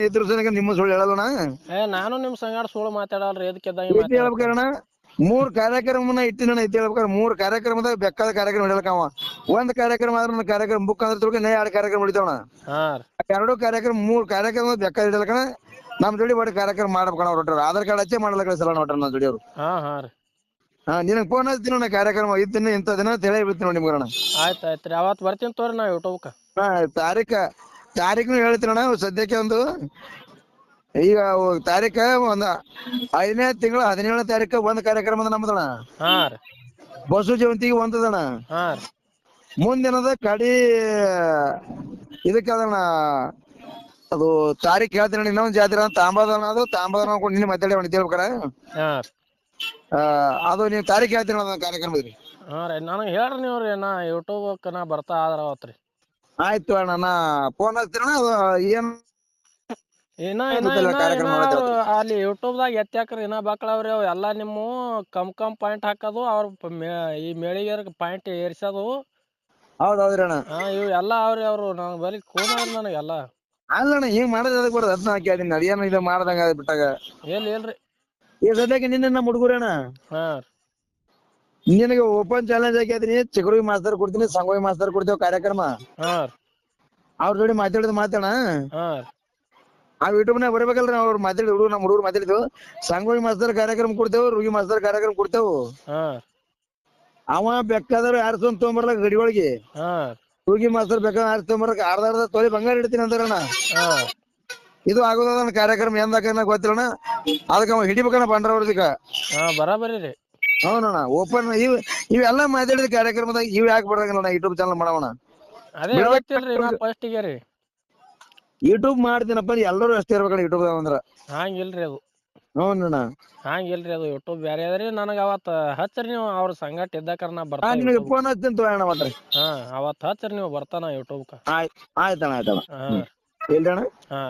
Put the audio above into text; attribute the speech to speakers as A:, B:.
A: ಇದ್ರ ಸಲಕ ನಿಮ್ಮ ಸುಳ್ಳು ಹೇಳಲ್ಲಣ
B: ಏ ನಾನು ನಿಮ್ ಸಂಗಾಡ ಸುಳ್ಳು ಮಾತಾಡಲ್ರಿ ಎದಕ್ಕೆ
A: ಐತಿ ಹೇಳ್ಬೇಕಣ್ಣ? ಮೂರ್ ಕಾರ್ಯಕ್ರಮನ ಇಟ್ಟಿನ ಐತಿ ಹೇಳ್ಬೇಕಾರ ಮೂರ್ ಕಾರ್ಯಕ್ರಮದಾಗ ಬೆಕ್ಕದ ಕಾರ್ಯಕ್ರಮ ಹೇಳಕವ ಅವ. ಒಂದ್ ಕಾರ್ಯಕ್ರಮ ಆದ್ರ ನನ್ನ ಕಾರ್ಯಕ್ರಮ ಬುಕ್ ಅಂದ್ರೆ ತಿಳ್ಕೊ ನಾ ಎರಡು ಕಾರ್ಯಕ್ರಮ ಹಿಡಿತಾವಣ
B: ಹಾ
A: ಎರಡು ಕಾರ್ಯಕ್ರಮ ಮೂರ್ ಕಾರ್ಯಕ್ರಮ ಬೇಕಾದ ಹಿಡಿಯಲಕಣ ನಮ್ ಜೋಡಿ ಒಟ್ಟು ಕಾರ್ಯಕ್ರಮ ಮಾಡ್ಬೇಕಣ ಅವ್ರ ಆಧಾರ್ ಕಾರ್ಡ್ ಹಚ್ಚೆ ಮಾಡಲ್ಲ ಸಲ ನೋಡ್ರ ನಮ್ಮ ಜೋಡಿ ಅವ್ರು
B: ಹಾ ಹಾ ರೀ.
A: ಹಾ ನಿನಗ್ ಫೋನ್ ಹಚ್ತೀನಿ ಅಣ್ಣ ಕಾರ್ಯಕ್ರಮ ಇದ್ದೀನಿ ಇಂತ ದಿನ ಅಂತ ಹೇಳಿ ಬಿಡ್ತೀನಿ ನೋಡಿ ನಿಮ್ಗಣ್ಣ.
B: ಆಯ್ತು ಆಯ್ತ್ ರೀ. ಅವತ್ ಬರ್ತೀನಿ ತೋರಿ ನಾ ಯೂಟ್ಯೂಬ್ಕ
A: ಹಾ ತಾರೀಕ ತಾರೀಖನು ಹೇಳ್ತೀನಣ್ಣ ಸದ್ಯಕ್ಕೆ ಒಂದು ಈಗ ತಾರೀಕ ಒಂದ್ ಐದನೇ ತಿಂಗಳ ಹದಿನೇಳನೇ ತಾರೀಕ ಒಂದ್ ಕಾರ್ಯಕ್ರಮ ಅದ
B: ರೀ.
A: ಬಸವ ಜಯಂತಿಗೆ
B: ರೀ.
A: ಮುಂದಿನದ ಕಡಿ ಇದಕ್ಕೆ ಅದಣ್ಣ ಅದು ತಾರೀಕ್ ಹೇಳ್ತೀನಿ ಇನ್ನೊಂದ್ ಜಾತ್ರೆ ತಾಂಬದಣ ತಾಂಬದನ ಅದು ತಾಂಬದನ ನಿನ್ನ ಮಾತಾಡಿ ಅವ್ನು ಹೇಳ್ಬೇಕಾರ ಅದು ನೀವು ತಾರೀಕ್ ಹೇಳ್ತೀನಿ ಅದನ್ನ ಕಾರ್ಯಕ್ರಮ ರೀ
B: ಹಾ ರೀ ನನಗೆ ಹೇಳ್ರಿ ನೀವ್ರಿ ನಾ ಯೂಟ್ಯೂಬ್ ನಾ ಬರ್ತಾ ಆದ್ರ ಅವತ್ ರೀ
A: ಆಯ್ತು ಅಣ್ಣ ನಾ ಫೋನ್ ಹಚ್ತೀನಣ್ಣ ಅದು ಏನ್
B: ಇನ್ನ
A: ತಲೆ
B: ಇನ್ನ
A: ಕಾರ್ಯಕ್ರಮ ಮಾಡತ್ತೆ
B: ಅವ್ರು ಅಲ್ಲಿ ಯೂಟ್ಯೂಬ್ದಾಗ ಎತ್ತಾಕ್ರಿ ಇನ್ನ ಬಾಕ್ಳವ್ರಿ ಅವ್ ಎಲ್ಲಾ ನಿಮ್ಮ ಕಮ್ ಕಮ್ ಪಾಯಿಂಟ್ ಹಾಕೋದು ಅವ್ರ ಪ- ಮೇ- ಈ ಮೇಳಿಗೇರ್ ಪಾಯಿಂಟ್ ಏರ್ಸೋದು.
A: ಹೌದ್ ಹೌದ್ರಿ ಅಣ್ಣ.
B: ಹಾ ಇವ್ ಎಲ್ಲಾ ಅವ್ರಿ ಅವ್ರು ನನ್ ಬರೀ ಕೂನ ನನಗೆಲ್ಲ
A: ಅಲ್ಲಣ್ಣ ಹಿಂಗ್ ಮಾಡೋದ್ ಅದಕ್ಕೆ ಬರೋದು ಅದನ್ನ ಹಾಕಿ ಅದನ್ನ ಅದೇನು ಇದು ಮಾಡ್ದಂಗ ಅದ್ ಬಿಟ್ಟಾಗ
B: ಏನ್ ಇಲ್ರಿ
A: ಈ ಸದ್ಯಕ್ಕೆ ನಿನ್ನೆ ನಮ್ಮ ಹುಡುಗರಣ್ಣ
B: ಹಾ. ರೀ
A: ನಿನಗೆ ಓಪನ್ ಚಾಲೆಂಜ್ ಹಾಕಿದ್ರಿ ಚಿಗುರಿ ಮಾಸ್ತರ್ ಕೊಡ್ತೀನಿ ಸಂಗೋಯಿ ಮಾಸ್ತರ್ ಕೊಡ್ತೇವೆ ಕಾರ್ಯಕ್ರಮ. ಅವ್ರ ಜೋಡಿ ಮಾತಾಡಿದ್ ಮಾತಾಡ. ಆ ಯೂಟ್ಯೂಬ್ ನಾಗ ಬರ್ಬೇಕಲ್ರಿ ಅವ್ರು ಮಾತಾಡಿ ಹುಡುಗರು ನಮ್ಮ ಹುಡುಗರು ಮಾತಾಡಿದ್ವು. ಸಂಗೋಯಿ ಮಾಸ್ತರ್ ಕಾರ್ಯಕ್ರಮ ಕೊಡ್ತೇವೆ ರುಗಿ ಮಾಸ್ತರ್ ಕಾರ್ಯಕ್ರಮ ಕೊಡ್ತೇವು. ಅವ ಬೇಕಾದ್ರ ಆರ್ಸೊಂದ್ ತೊಗೊಂಬರ್ಲಕ್ ಗಡಿ ಒಳಗೆ. ರುಗಿ ಮಾಸ್ತರ್ ಬೇಕಾದ್ರೆ ಆರ್ಸ್ ತೊಗೊಂಬರ್ಲಕ್ ಅರ್ಧ ಅರ್ಧ ತೊಲಿ ಬಂಗಾರ ಇಡ್ತೀನಿ ಅಂತಾರಣ್ಣ ಇದು ಆಗೋದ ಕಾರ್ಯಕ್ರಮ ಎಂದಾಕ ಗೊತ್ತಿಲ್ಲಣ್ಣ. ಅದಕ್ಕೆ ಅವ ಹಿಡಿಬೇಕಣ್ಣ ಬಂಡ್ರ
B: ಅವ್ರದಿಕ ಬರಾಬರಿ ರೀ.
A: ಹೌದಣ್ಣ ಓಪನ್ ಇವ್ ಇವೆಲ್ಲ ಮಾತಾಡಿದ ಕಾರ್ಯಕ್ರಮದಾಗ ಇವ್ ಯಾಕೆ ಬರಂಗಿಲ್ಲ ಯೂಟ್ಯೂಬ್ ಚಾನಲ್ ಮಾಡೋಣ
B: ಅದೇ ರೀ.
A: ಯೂಟ್ಯೂಬ್ ಮಾಡ್ತೀನಪ್ಪ ಎಲ್ಲರೂ ಅಷ್ಟೇ ಇರ್ಬೇಕಣ್ಣ ಯೂಟ್ಯೂಬ್ ಅಂದ್ರ.
B: ಹಂಗಿಲ್ರಿ ಅದು.
A: ಹೌದಣ್ಣ.
B: ಹಂಗಿಲ್ರಿ ಅದು ಯೂಟ್ಯೂಬ್ ಬ್ಯಾರೆ ಅದ್ರಿ ನನಗ ಅವತ್ ಹಚ್ಚ್ರಿ ನೀವು ಅವ್ರ ಸಂಗಟ ಇದ್ದಾಕರ ನಾ
A: ಹಾ
B: ಬರ್ತಾ
A: ನಿಮಗೆ ಫೋನ್ ಹಚ್ತೀನಿ ತಗೋ ಅಣ್ಣ ಮತ್ತೆ
B: ಹಾ ಅವತ್ ಹಚ್ಚ್ರಿ ನೀವು ಬರ್ತಾನ ಯೂಟ್ಯೂಬ್
A: ಆಯ್ತ್ ಆಯ್ತಣ್ಣ ಆಯ್ತಣ್ಣ.
B: ಹಾ.
A: ಇಲ್ರಿ ಅಣ್ಣ
B: ಹಾ.